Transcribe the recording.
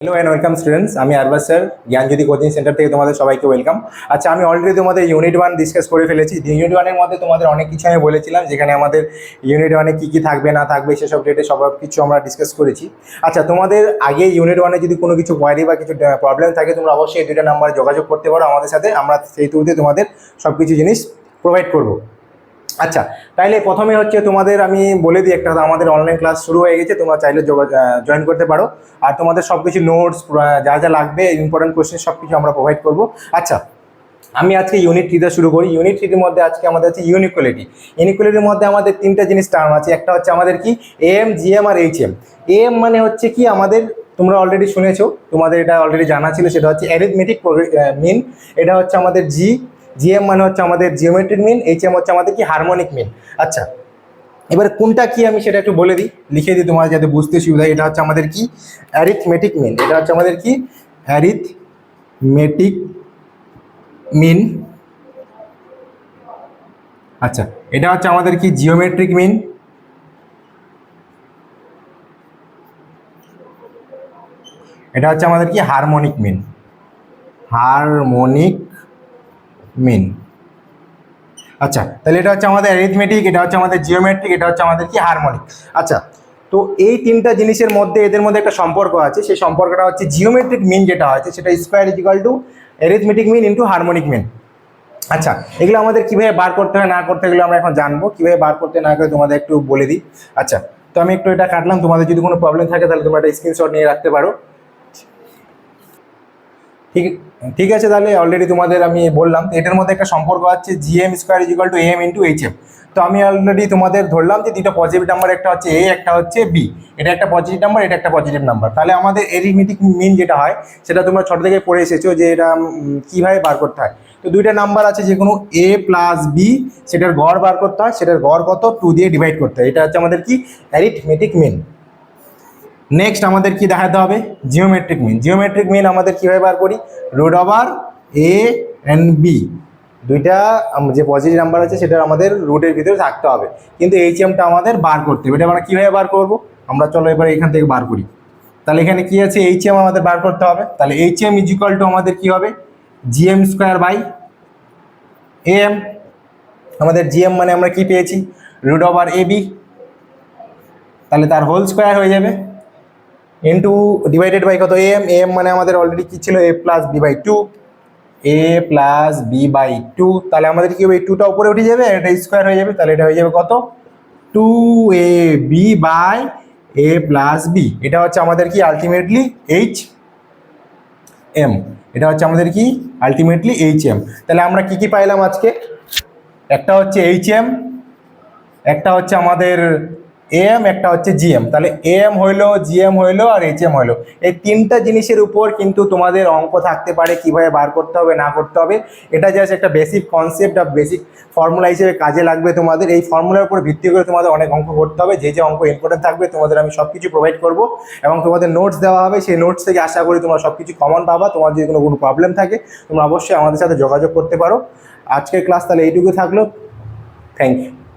Hello and welcome students আমি Arbas sir, Gyanjyoti coaching centre থেকে তোমাদের সবাইকে ওয়েলকাম আচ্ছা আমি অলরেডি তোমাদের ইউনিট ওয়ান ডিসকাস করে ফেলেছি। ইউনিট ওয়ানের মধ্যে তোমাদের অনেক কিছু আমি বলেছিলাম, যেখানে আমাদের ইউনিট ওয়ানে কী কী থাকবে, না থাকবে, সেসব ডেটে সব কিছু আমরা ডিসকাস করেছি। আচ্ছা তোমাদের আগে ইউনিট ওয়ানে যদি কোনো কিছু কোয়ারি বা কিছু প্রবলেম থাকে, তোমরা অবশ্যই দুইটা নাম্বার যোগাযোগ করতে পারো আমাদের সাথে। আমরা সেই থ্রুতে তোমাদের সব কিছু জিনিস প্রোভাইড করব। আচ্ছা তাইলে প্রথমে হচ্ছে তোমাদের আমি বলে দিই একটা, আমাদের অনলাইন ক্লাস শুরু হয়ে গেছে, তোমরা চাইলে জয়েন করতে পারো। আর তোমাদের সব কিছু নোটস যা যা লাগবে ইম্পর্টেন্ট কোয়েশ্চেন সব কিছু আমরা প্রোভাইড করব। আচ্ছা আমি আজকে ইউনিট থ্রিতে শুরু করি। ইউনিট থ্রির মধ্যে আজকে আমাদের হচ্ছে ইউনিকুয়ালিটি ইউনিকুয়ালিটির মধ্যে আমাদের তিনটা জিনিস টার্ম আছে। একটা হচ্ছে আমাদের কি? এম জিএম আর এইচ এম এম মানে হচ্ছে কি? আমাদের, তোমরা অলরেডি শুনেছো, তোমাদের এটা অলরেডি জানা ছিল, সেটা হচ্ছে অ্যারিথমেটিক মিন এটা হচ্ছে আমাদের জি জিএম মানে হচ্ছে আমাদের জিওমেট্রিক মিন এইচ এম হচ্ছে আমাদের কি হারমোনিক মিন আচ্ছা এবার কোনটা কি আমি সেটা একটু বলে দিই, লিখে দিই তোমার যাতে বুঝতে সুবিধা। এটা হচ্ছে আমাদের কি? অ্যারিথমেটিক মিন এটা হচ্ছে আমাদের কি? অ্যারিথমেটিক মিন আচ্ছা এটা হচ্ছে আমাদের কি? জিওমেট্রিক মিন এটা হচ্ছে আমাদের কি? হারমোনিক মিন হারমোনিক মিন আচ্ছা তাহলে এটা হচ্ছে আমাদের অ্যারিথমেটিক এটা হচ্ছে আমাদের জিওমেট্রিক এটা হচ্ছে আমাদের কি? হারমোনিক আচ্ছা তো এই তিনটা জিনিসের মধ্যে, এদের মধ্যে একটা সম্পর্ক আছে, সেই সম্পর্কটা হচ্ছে জিওমেট্রিক মিন যেটা আছে সেটা square is equal to arithmetic mean into harmonic mean আচ্ছা এগুলো আমাদের কীভাবে বার করতে হয়, না করতে গেলে আমরা এখন জানব। কীভাবে বার করতে না করে তোমাদের একটু বলে দিই। আচ্ছা তো আমি একটু এটা কাটলাম, তোমাদের যদি কোনো প্রবলেম থাকে, তাহলে তোমরা একটা স্ক্রিনশট নিয়ে রাখতে পারো। ঠিক ঠিক আছে, তাহলে অলরেডি তোমাদের আমি বললাম। এটার মধ্যে একটা সম্পর্ক আছে G M square is equal to M into H M তো আমি অলরেডি তোমাদের ধরলাম যে দুটো পজিটিভ নাম্বার একটা হচ্ছে এ একটা হচ্ছে বি এটা একটা পজিটিভ নাম্বার এটা একটা পজিটিভ নাম্বার তাহলে আমাদের এরিথমেটিক মিন যেটা হয়, সেটা তোমরা ছোটো থেকে পড়ে এসেছ যে এটা কীভাবে বার করতে হয়। তো দুইটা নাম্বার আছে যে কোনো এ প্লাস বি সেটার গড় বার করতে হয়, সেটার গড় কত? টু দিয়ে ডিভাইড করতে হয়। এটা হচ্ছে আমাদের কি? অ্যারিথমেটিক মিন নেক্সট আমাদের কি দেখাতে হবে? জিওমেট্রিক মিন জিওমেট্রিক মিন আমাদের কীভাবে বার করি? Root over A and B দুইটা যে পজিটিভ নাম্বার আছে, সেটা আমাদের রুটের ভিতরে থাকতে হবে। কিন্তু এইচ এমটা আমাদের বার করতে হবে। এটা আমরা কীভাবে বার করব? আমরা চলো এবার এখান থেকে বার করি। তাহলে এখানে কি আছে? এইচ এম আমাদের বার করতে হবে। তাহলে এইচ এম ইজিক্যাল টু আমাদের কি হবে? জিএম স্কোয়ার বাই এম আমাদের জিএম মানে আমরা কি পেয়েছি? রুট ওভার এ বি তাহলে তার হোল স্কোয়ার হয়ে যাবে। ইন্টু ডিভাইডেড বাই কত এম এম মানে আমাদের অলরেডি কি ছিল? A plus B by two A plus B by two তাহলে আমাদের কি হবে? টুটা উপরে উঠে যাবে, এটা স্কোয়ার হয়ে যাবে, তাহলে এটা হয়ে যাবে কত? Two A B by A plus B এটা হচ্ছে আমাদের কি? আলটিমেটলি এইচ এম এটা হচ্ছে আমাদের কি? আলটিমেটলি এইচ এম তাহলে আমরা কি কি পাইলাম আজকে? একটা হচ্ছে এইচ এম একটা হচ্ছে আমাদের এম একটা হচ্ছে জিএম তাহলে এম হইল জিএম হইল আর এইচ এম হইল। এই তিনটা জিনিসের উপর কিন্তু তোমাদের অঙ্ক থাকতে পারে, কীভাবে বার করতে হবে, না করতে হবে। এটা জাস্ট একটা বেসিক কনসেপ্ট বা বেসিক ফর্মুলা হিসেবে কাজে লাগবে তোমাদের। এই ফর্মুলার উপর ভিত্তি করে তোমাদের অনেক অঙ্ক করতে হবে। যে যে অঙ্ক ইম্পর্টেন্ট থাকবে, তোমাদের আমি সব কিছু প্রোভাইড করব। এবং তোমাদের নোটস দেওয়া হবে, সেই নোটস থেকে আশা করি তোমরা সব কিছু কমন পাবা। তোমার যদি কোনো কোনো প্রবলেম থাকে, তোমরা অবশ্যই আমাদের সাথে যোগাযোগ করতে পারো। আজকের ক্লাস তাহলে এইটুকু থাকল। Thank you